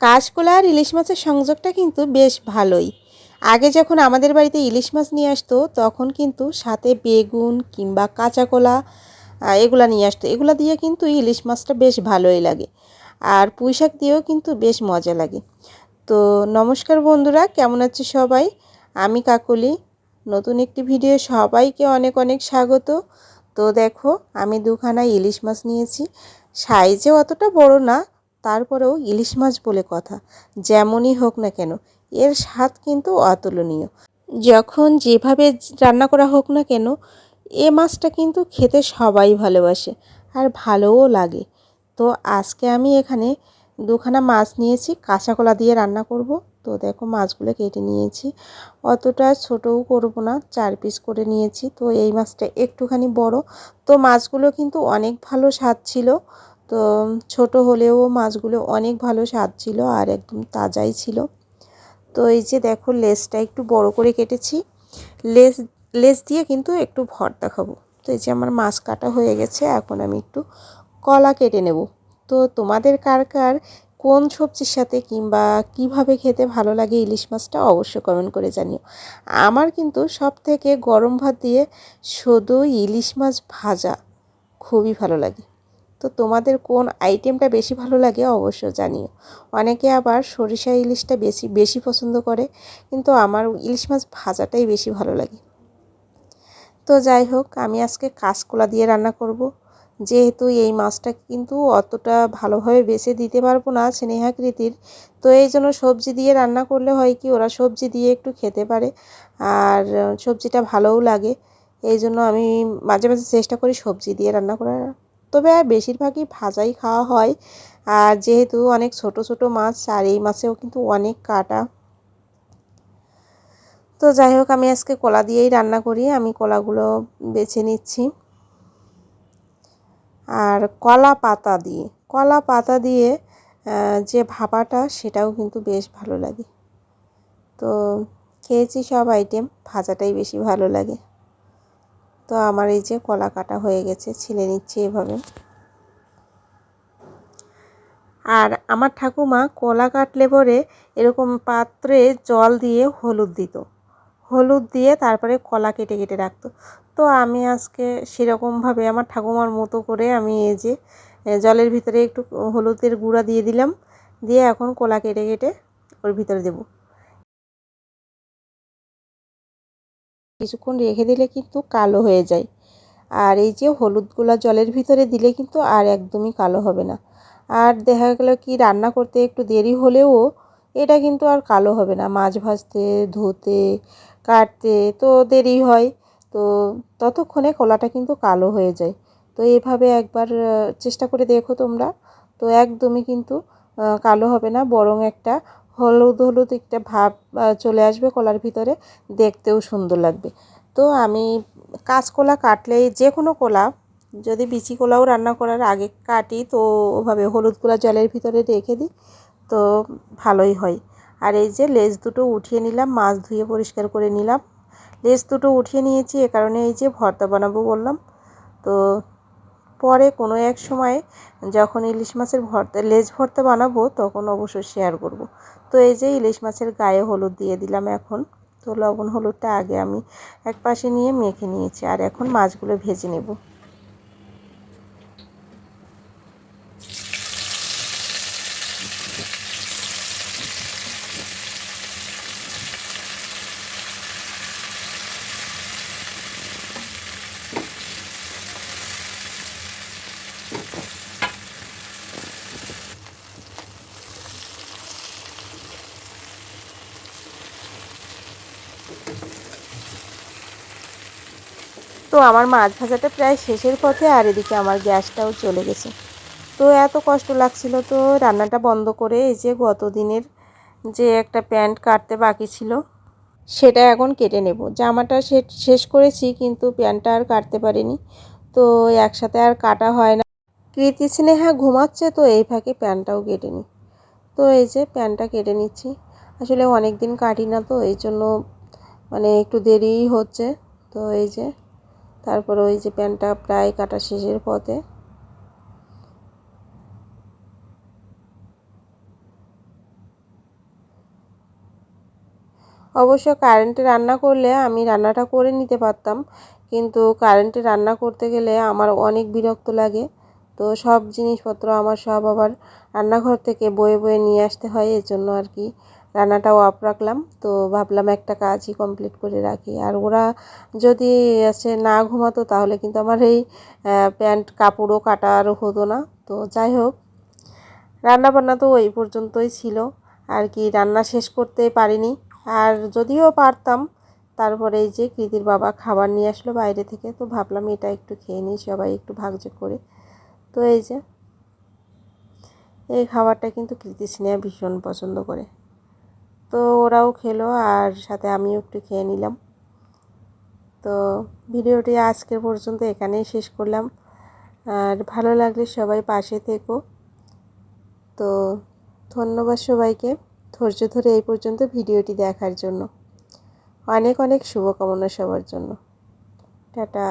কাঁচকলা আর ইলিশ মাছের সংযোগটা কিন্তু বেশ ভালোই। আগে যখন আমাদের বাড়িতে ইলিশ মাছ নিয়ে আসতো তখন কিন্তু সাথে বেগুন কিংবা কাঁচা কলা আহ, নিয়ে আসতো। এগুলো দিয়ে কিন্তু ইলিশ মাছটা বেশ ভালোই লাগে। আর পুঁই শাক দিয়েও কিন্তু বেশ মজা লাগে। তো নমস্কার বন্ধুরা কেমন আছে সবাই? আমি কাকলি। নতুন একটি ভিডিও সবাইকে অনেক অনেক স্বাগত। তো দেখো আমি দুখানা ইলিশ মাছ নিয়েছি। সাইজে অতটা বড় না তারপরেও ইলিশ মাছ বলে কথা, যেমনই হোক না কেন, এর স্বাদ কিন্তু অতুলনীয়। যখন যেভাবে রান্না করা হোক না কেন, এ মাছটা কিন্তু খেতে সবাই ভালোবাসে আর ভালোও লাগে। তো আজকে আমি এখানে দুখানা মাছ নিয়েছি কাঁচা কলা দিয়ে রান্না করব। তো দেখো মাছগুলো কেটে নিয়েছি। অতটা ছোটও করব না, চার পিস করে নিয়েছি। তো এই মাছটা একটুখানি বড়। তো মাছগুলো কিন্তু অনেক ভালো স্বাদ ছিল। তো ছোট হলেও মাছগুলো অনেক ভালো স্বাদ ছিল আর একদম তাজাই ছিল। তো এই যে দেখো লেসটা একটু বড় করে কেটেছি। লেস লেস দিয়ে কিন্তু একটু ভর্তা খাব তো এই যে আমার মাছ কাটা হয়ে গেছে, এখন আমি একটু কলা কেটে নেব। তো তোমাদের কার কার, কোন সবজির সাথে কিংবা কীভাবে খেতে ভালো লাগে ইলিশ মাছটা অবশ্যই কমেন্ট করে জানিও। আমার কিন্তু সব থেকে গরম ভাত দিয়ে শুধু ইলিশ মাছ ভাজা খুবই ভালো লাগে। তো তোমাদের কোন আইটেমটা বেশি ভালো লাগে অবশ্য জানিও। অনেকে আবার সরিষা ইলিশটা বেশি বেশি পছন্দ করে, কিন্তু আমার ইলিশ মাছ ভাজাটাই বেশি ভালো লাগে। তো যাই হোক, আমি আজকে কাঁচকলা দিয়ে রান্না করব। যেহেতু এই মাছটা কিন্তু অতটা ভালোভাবে বেছে দিতে পারব না স্নেহাকৃতির, তো এই জন্য সবজি দিয়ে রান্না করলে হয় কি, ওরা সবজি দিয়ে একটু খেতে পারে, আর সবজিটা ভালোও লাগে। এই জন্য আমি মাঝে মাঝে চেষ্টা করি সবজি দিয়ে রান্না করার। তবে বেশিরভাগই ভাজাই খাওয়া হয়। আর যেহেতু অনেক ছোট ছোট মাছ, আর এই মাছেও কিন্তু অনেক কাটা। তো যাই হোক, আমি আজকে কলা দিয়েই রান্না করি। আমি কলাগুলো বেছে নিচ্ছি। আর কলা পাতা দিয়ে, কলা পাতা দিয়ে যে ভাপাটা, সেটাও কিন্তু বেশ ভালো লাগে। তো খেয়েছি সব আইটেম, ভাজাটাই বেশি ভালো লাগে। তো আমার এই যে কলা কাটা হয়ে গেছে, ছিলে নিচ্ছি এভাবে। আর আমার ঠাকুমা কলা কাটলে পরে এরকম পাত্রে জল দিয়ে হলুদ দিত। হলুদ দিয়ে তারপরে কলা কেটে কেটে রাখতো। তো আমি আজকে সেরকমভাবে আমার ঠাকুমার মতো করে আমি এই যে জলের ভিতরে একটু হলুদের গুঁড়া দিয়ে দিলাম। দিয়ে এখন কলা কেটে কেটে ওর ভিতরে দেব। কিছুক্ষণ রেখে দিলে কিন্তু কালো হয়ে যায়। আর এই যে হলুদগুলা জলের ভিতরে দিলে কিন্তু আর একদমই কালো হবে না। আর দেখা গেল কি রান্না করতে একটু দেরি হলেও এটা কিন্তু আর কালো হবে না। মাছ ভাজতে, ধুতে, কাটতে তো দেরি হয়। তো ততক্ষণে কলাটা কিন্তু কালো হয়ে যায়। তো এভাবে একবার চেষ্টা করে দেখো তোমরা। তো একদমই কিন্তু কালো হবে না। বরং একটা হলুদ হলুদ একটা ভাব চলে আসবে কলার ভিতরে, দেখতেও সুন্দর লাগবে। তো আমি কাঁচকলা কাটলেই যে কোনো কলা, যদি বিচি কলাও রান্না করার আগে কাটি, তো ওভাবে হলুদ কলা জলের ভিতরে রেখে দিই, তো ভালোই হয়। আর এই যে লেজ দুটো উঠিয়ে নিলাম, মাছ ধুয়ে পরিষ্কার করে নিলাম। লেজ দুটো উঠিয়ে নিয়েছি, এ কারণে এই যে ভর্তা বানাবো বললাম। তো পরে কোনো এক সময় যখন ইলিশ মাছের ভর্তা, লেজ ভর্তা বানাবো, তখন অবশ্যই শেয়ার করব। তো এই যে ইলিশ মাছের গায়ে হলুদ দিয়ে দিলাম এখন। তো লবণ হলুদটা আগে আমি এক পাশে নিয়ে মেখে নিয়েছি, আর এখন মাছগুলো ভেজে নেব। আমার মাছ ভাজাটা প্রায় শেষের পথে আর এদিকে আমার গ্যাসটাও চলে গেছে। তো এত কষ্ট লাগছিল তো রান্নাটা বন্ধ করে এই যে গত দিনের যে একটা প্যান্ট কাটতে বাকি ছিল, সেটা এখন কেটে নেব। জামাটা শেষ করেছি কিন্তু প্যান্টটা আর কাটতে পারিনি। তো একসাথে আর কাটা হয় না। কৃতি স্নেহা ঘুমাচ্ছে তো এই ফাঁকে প্যান্টটাও কেটে নিই তো এই যে প্যান্টটা কেটে নিচ্ছি। আসলে অনেক দিন কাটি না তো, এই জন্য মানে একটু দেরিই হচ্ছে। তো এই যে তারপর ওই যে প্যান্টটা প্রায় কাটা শেষের পথে। অবশ্য কারেন্টে রান্না করলে আমি রান্নাটা করে নিতে পারতাম, কিন্তু কারেন্টে রান্না করতে গেলে আমার অনেক বিরক্ত লাগে। তো সব জিনিসপত্র আমার সব আবার রান্নাঘর থেকে বয়ে বয়ে নিয়ে আসতে হয় এর জন্য আর কি। রান্নাটাও অফ রাখলাম। তো ভাবলাম একটা কাজই কমপ্লিট করে রাখি। আর ওরা যদি আছে না ঘুমাতো তাহলে কিন্তু আমার এই প্যান্ট কাপড়ও কাটা আরও হতো না। তো যাই হোক রান্না বান্না তো ওই পর্যন্তই ছিল। আর কি রান্না শেষ করতে পারিনি। আর যদিও পারতাম, তারপরে এই যে কৃতির বাবা খাবার নিয়ে আসলো বাইরে থেকে, তো ভাবলাম এটা একটু খেয়ে নিই, সবাই একটু ভাগযোগ করে। তো এই যে, এই খাবারটা কিন্তু কৃতি স্নেহা ভীষণ পছন্দ করে। তো ওরাও খেলো আর সাথে আমিও একটু খেয়ে নিলাম। তো ভিডিওটি আজকের পর্যন্ত এখানেই শেষ করলাম। আর ভালো লাগলে সবাই পাশে থেকো। তো ধন্যবাদ সবাইকে ধৈর্য ধরে এই পর্যন্ত ভিডিওটি দেখার জন্য। অনেক অনেক শুভকামনা সবার জন্য। টাটা।